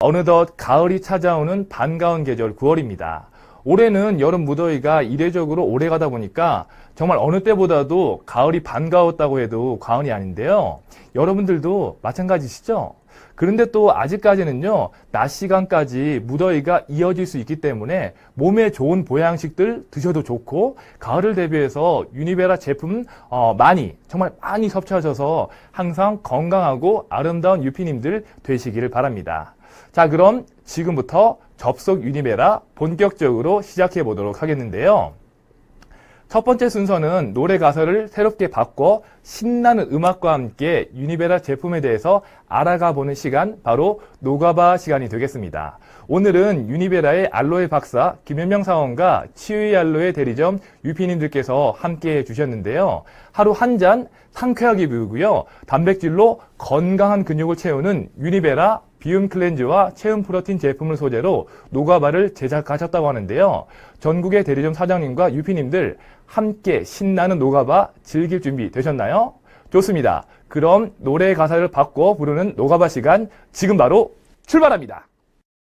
어느덧 가을이 찾아오는 반가운 계절 9월입니다. 올해는 여름 무더위가 이례적으로 오래 가다 보니까 정말 어느 때보다도 가을이 반가웠다고 해도 과언이 아닌데요. 여러분들도 마찬가지시죠? 그런데 또 아직까지는요, 낮 시간까지 무더위가 이어질 수 있기 때문에 몸에 좋은 보양식들 드셔도 좋고, 가을을 대비해서 유니베라 제품 어, 많이, 정말 많이 섭취하셔서 항상 건강하고 아름다운 유피님들 되시기를 바랍니다. 자, 그럼 지금부터 접속 유니베라 본격적으로 시작해 보도록 하겠는데요. 첫 번째 순서는 노래 가사를 새롭게 바꿔 신나는 음악과 함께 유니베라 제품에 대해서 알아가 보는 시간, 바로 노가바 시간이 되겠습니다. 오늘은 유니베라의 알로에 박사 김현명 사원과 치유의 알로에 대리점 유피님들께서 함께 해주셨는데요. 하루 한 잔 상쾌하게 비우고요. 단백질로 건강한 근육을 채우는 유니베라 비움 클렌즈와 체움 프로틴 제품을 소재로 노가바를 제작하셨다고 하는데요. 전국의 대리점 사장님과 유피님들 함께 신나는 노가바 즐길 준비 되셨나요? 좋습니다. 그럼 노래 가사를 바꿔 부르는 노가바 시간 지금 바로 출발합니다.